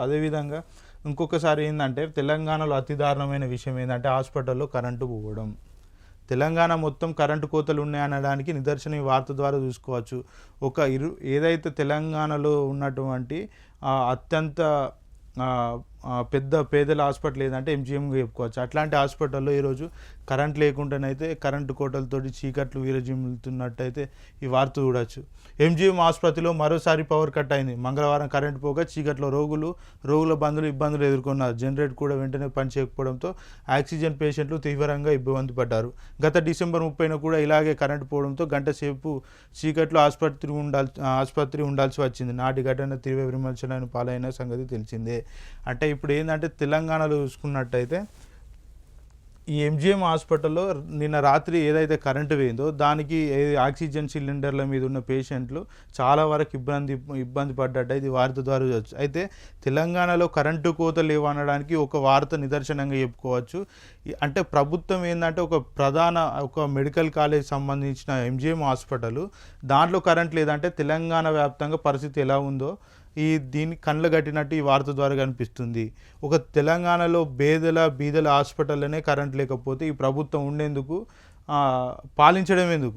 అదేవిధంగా ఇంకొకసారి ఏంటంటే తెలంగాణలో అతి దారుణమైన విషయం ఏంటంటే హాస్పిటల్లో కరెంటు పోవడం. తెలంగాణ మొత్తం కరెంటు కోతలు ఉన్నాయనడానికి నిదర్శనం ఈ వార్త ద్వారా చూసుకోవచ్చు. ఒక ఇరు ఏదైతే తెలంగాణలో ఉన్నటువంటి అత్యంత పెద్ద పేదల హాస్పిటల్ ఏదంటే ఎంజిఎంగా చెప్పుకోవచ్చు. అట్లాంటి హాస్పిటల్లో ఈరోజు కరెంట్ లేకుండానైతే కరెంటు కోటలతోటి చీకట్లు వీరజిమ్ముతున్నట్టయితే ఈ వార్త చూడొచ్చు. ఎంజిఎం ఆసుపత్రిలో మరోసారి పవర్ కట్ అయింది. మంగళవారం కరెంటు పోగా చీకట్లో రోగులు రోగుల బంధువులు ఇబ్బందులు ఎదుర్కొన్నారు. జనరేట్ కూడా వెంటనే పనిచేయకపోవడంతో ఆక్సిజన్ పేషెంట్లు తీవ్రంగా ఇబ్బంది పడ్డారు. గత డిసెంబర్ ముప్పైన కూడా ఇలాగే కరెంటు పోవడంతో గంట సేపు చీకట్లో ఆసుపత్రి ఉండాల్సి ఆసుపత్రి ఉండాల్సి వచ్చింది. నాటి ఘటన తీవ్ర విమర్శలను పాలైన సంగతి తెలిసిందే. అంటే ఇప్పుడు ఏంటంటే తెలంగాణలో చూసుకున్నట్టయితే ఈ ఎంజిఎం హాస్పిటల్లో నిన్న రాత్రి ఏదైతే కరెంటు వేయిందో దానికి ఆక్సిజన్ సిలిండర్ల మీద ఉన్న పేషెంట్లు చాలా వరకు ఇబ్బంది ఇబ్బంది పడ్డట్టు ఇది వార్త ద్వారా చూడవచ్చు అయితే తెలంగాణలో కరెంటు కోత లేవు అనడానికి ఒక వార్త నిదర్శనంగా చెప్పుకోవచ్చు. అంటే ప్రభుత్వం ఏంటంటే ఒక ప్రధాన ఒక మెడికల్ కాలేజ్ సంబంధించిన ఎంజిఎం హాస్పిటల్ దాంట్లో కరెంట్ లేదంటే తెలంగాణ వ్యాప్తంగా పరిస్థితి ఎలా ఉందో ఈ దీన్ని కండ్లు కట్టినట్టు ఈ వార్త ద్వారా కనిపిస్తుంది. ఒక తెలంగాణలో బేదల బీదల హాస్పిటల్లోనే కరెంట్ లేకపోతే ఈ ప్రభుత్వం ఉండేందుకు పాలించడం ఎందుకు